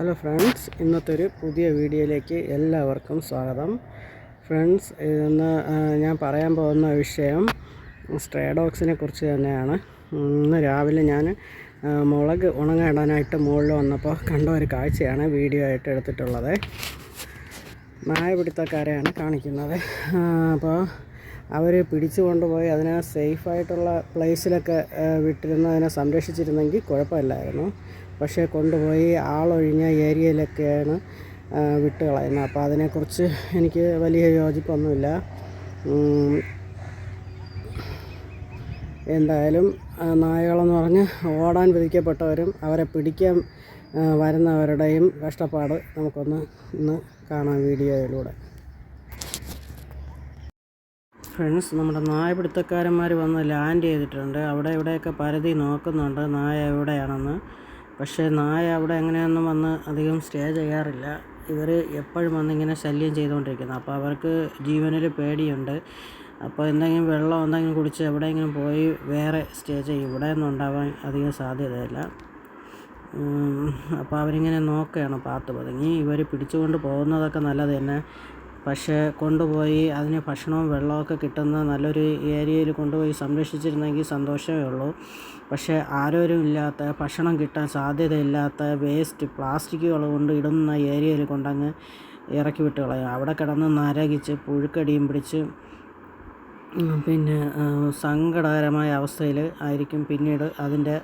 Hello friends ഇന്നത്തെ ഒരു പുതിയ വീഡിയോയിലേക്ക് എല്ലാവർക്കും സ്വാഗതം. ഫ്രണ്ട്സ് ഇന്ന് ഞാൻ പറയാൻ പോകുന്ന വിഷയം സ്ട്രേ ഡോഗ്സിനെ കുറിച്ച് തന്നെയാണ്. ഇന്ന് രാവിലെ ഞാൻ മുളക് ഉണങ്ങിടാനായിട്ട് മുകളിൽ വന്നപ്പോൾ കണ്ട ഒരു കാഴ്ചയാണ് വീഡിയോ ആയിട്ട് എടുത്തിട്ടുള്ളത്. നായ നായപിടുത്തക്കാരെയാണ് കാണിക്കുന്നത്. അപ്പോൾ അവർ പിടിച്ചു കൊണ്ടുപോയി അതിനെ സേഫായിട്ടുള്ള പ്ലേസിലൊക്കെ വിട്ടിരുന്ന് അതിനെ സംരക്ഷിച്ചിരുന്നെങ്കിൽ കുഴപ്പമില്ലായിരുന്നു. പക്ഷേ കൊണ്ടുപോയി ആളൊഴിഞ്ഞ ഏരിയയിലൊക്കെയാണ് വിട്ട് കളയുന്നത് അപ്പോൾ അതിനെക്കുറിച്ച് എനിക്ക് വലിയ യോജിപ്പൊന്നുമില്ല. എന്തായാലും നായകളെന്ന് പറഞ്ഞ് ഓടാൻ വിധിക്കപ്പെട്ടവരും അവരെ പിടിക്കാൻ വരുന്നവരുടെയും കഷ്ടപ്പാട് നമുക്കൊന്ന് ഇന്ന് കാണാം വീഡിയോയിലൂടെ. ഫ്രണ്ട്സ് നമ്മുടെ നായ പിടുത്തക്കാരന്മാർ വന്ന് ലാൻഡ് ചെയ്തിട്ടുണ്ട്. അവിടെ ഇവിടെയൊക്കെ പരതി നോക്കുന്നുണ്ട്. നായ എവിടെയാണെന്ന്. പക്ഷേ നായ അവിടെ എങ്ങനെയൊന്നും വന്ന് അധികം സ്റ്റേ ചെയ്യാറില്ല. ഇവർ എപ്പോഴും വന്നിങ്ങനെ ശല്യം ചെയ്തുകൊണ്ടിരിക്കുന്നത് അപ്പോൾ അവർക്ക് ജീവനിൽ പേടിയുണ്ട്. അപ്പോൾ എന്തെങ്കിലും വെള്ളം എന്തെങ്കിലും കുടിച്ച് എവിടെയെങ്കിലും പോയി വേറെ സ്റ്റേ ചെയ്യും. ഇവിടെ ഒന്നും ഉണ്ടാവാൻ അധികം സാധ്യതയില്ല. അപ്പോൾ അവരിങ്ങനെ നോക്കുകയാണ് പാത്ത് പതുങ്ങി. ഇവർ പിടിച്ചുകൊണ്ട് പോകുന്നതൊക്കെ നല്ലത് തന്നെ. പക്ഷേ കൊണ്ടുപോയി അതിന് ഭക്ഷണവും വെള്ളമൊക്കെ കിട്ടുന്ന നല്ലൊരു ഏരിയയിൽ കൊണ്ടുപോയി സംരക്ഷിച്ചിരുന്നെങ്കിൽ സന്തോഷമേ ഉള്ളൂ. പക്ഷേ ആരോരും ഇല്ലാത്ത ഭക്ഷണം കിട്ടാൻ സാധ്യതയില്ലാത്ത വേസ്റ്റ് പ്ലാസ്റ്റിക്കുകൾ കൊണ്ട് ഇടുന്ന ഏരിയയിൽ കൊണ്ടങ്ങ് ഇറക്കി വിട്ട് കളയും. അവിടെ കിടന്ന് നരകിച്ച് പുഴുക്കടിയും പിടിച്ച് പിന്നെ സങ്കടകരമായ അവസ്ഥയിൽ ആയിരിക്കും പിന്നീട് അതിന്റെ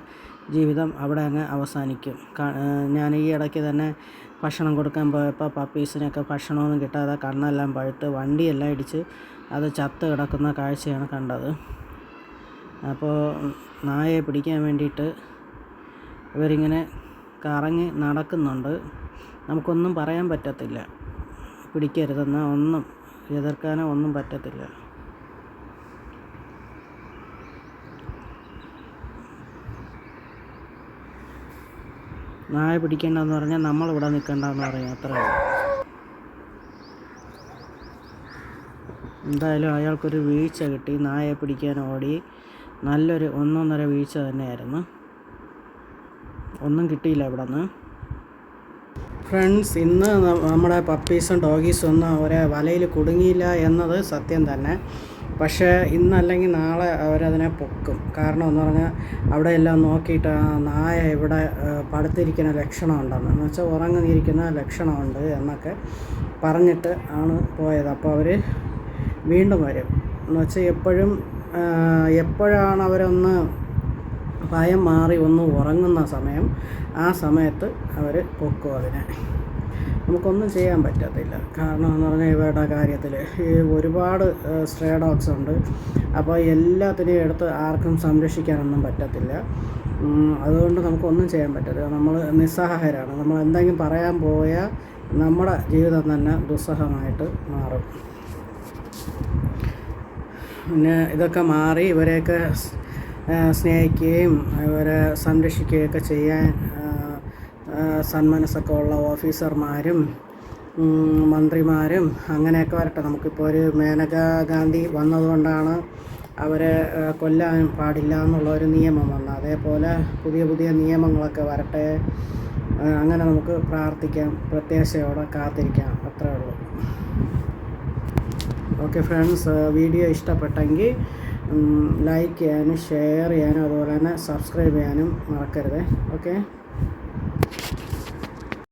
ജീവിതം അവിടെ അങ്ങ് അവസാനിക്കും. ഞാൻ ഈ ഇടയ്ക്ക് തന്നെ ഭക്ഷണം കൊടുക്കാൻ പോയപ്പോൾ പപ്പീസിനൊക്കെ ഭക്ഷണമൊന്നും കിട്ടാതെ കണ്ണെല്ലാം പഴുത്ത് വണ്ടിയെല്ലാം ഇടിച്ച് അത് ചത്ത് കിടക്കുന്ന കാഴ്ചയാണ് കണ്ടത്. അപ്പോൾ നായയെ പിടിക്കാൻ വേണ്ടിയിട്ട് ഇവരിങ്ങനെ കറങ്ങി നടക്കുന്നുണ്ട്. നമുക്കൊന്നും പറയാൻ പറ്റത്തില്ല. പിടിക്കരുതെന്ന് ഒന്നും എതിർക്കാനോ ഒന്നും പറ്റത്തില്ല. നായ പിടിക്കേണ്ടതെന്ന് പറഞ്ഞാൽ നമ്മൾ ഇവിടെ പറയും. അത്രേ എന്തായാലും അയാൾക്കൊരു വീഴ്ച കിട്ടി. നായയെ പിടിക്കാൻ ഓടി. നല്ലൊരു ഒന്നൊന്നര വീഴ്ച തന്നെയായിരുന്നു. ഒന്നും കിട്ടിയില്ല ഇവിടെ നിന്ന് ഫ്രണ്ട്സ് ഇന്ന് നമ്മുടെ പപ്പീസും ഡോഗീസും ഒന്നും അവരെ വലയിൽ കുടുങ്ങിയില്ല എന്നത് സത്യം തന്നെ. പക്ഷേ ഇന്നല്ലെങ്കിൽ നാളെ അവരതിനെ പൊക്കും. കാരണം എന്ന് പറഞ്ഞാൽ അവിടെ എല്ലാം നോക്കിയിട്ട് ആ നായ ഇവിടെ പടുത്തിരിക്കുന്ന ലക്ഷണമുണ്ടെന്ന്. എന്ന് വെച്ചാൽ ഉറങ്ങിയിരിക്കുന്ന ലക്ഷണമുണ്ട് എന്നൊക്കെ പറഞ്ഞിട്ട് ആണ് പോയത്. അപ്പോൾ അവർ വീണ്ടും വരും. എന്ന് വെച്ചാൽ എപ്പോഴും എപ്പോഴാണ് അവരൊന്ന് ഭയം മാറി ഒന്ന് ഉറങ്ങുന്ന സമയം ആ സമയത്ത് അവർ പൊക്കും അതിനെ. നമുക്കൊന്നും ചെയ്യാൻ പറ്റത്തില്ല. കാരണം എന്ന് പറഞ്ഞാൽ ഇവരുടെ കാര്യത്തിൽ ഈ ഒരുപാട് സ്ട്രേ ഡോഗ്സ് ഉണ്ട്. അപ്പോൾ എല്ലാത്തിനെയും എടുത്ത് ആർക്കും സംരക്ഷിക്കാനൊന്നും പറ്റത്തില്ല. അതുകൊണ്ട് നമുക്കൊന്നും ചെയ്യാൻ പറ്റത്തില്ല. നമ്മൾ നിസ്സഹായരാണ്. നമ്മൾ എന്തെങ്കിലും പറയാൻ പോയാൽ നമ്മുടെ ജീവിതം തന്നെ ദുസ്സഹമായിട്ട് മാറും. പിന്നെ ഇതൊക്കെ മാറി ഇവരെയൊക്കെ സ്നേഹിക്കുകയും ഇവരെ സംരക്ഷിക്കുകയൊക്കെ ചെയ്യാൻ സന്മനസ്സൊക്കെ ഉള്ള ഓഫീസർമാരും മന്ത്രിമാരും അങ്ങനെയൊക്കെ വരട്ടെ. നമുക്കിപ്പോൾ ഒരു മേനകാ ഗാന്ധി വന്നതുകൊണ്ടാണ് അവരെ കൊല്ലാൻ പാടില്ല എന്നുള്ള ഒരു നിയമം വന്നത്. അതേപോലെ പുതിയ പുതിയ നിയമങ്ങളൊക്കെ വരട്ടെ. അങ്ങനെ നമുക്ക് പ്രാർത്ഥിക്കാം. പ്രത്യാശയോടെ കാത്തിരിക്കാം. അത്രേ ഉള്ളൂ. ഓക്കെ ഫ്രണ്ട്സ് വീഡിയോ ഇഷ്ടപ്പെട്ടെങ്കിൽ ലൈക്ക് ചെയ്യാനും ഷെയർ ചെയ്യാനും അതുപോലെ തന്നെ സബ്സ്ക്രൈബ് ചെയ്യാനും മറക്കരുത്. ഓക്കെ?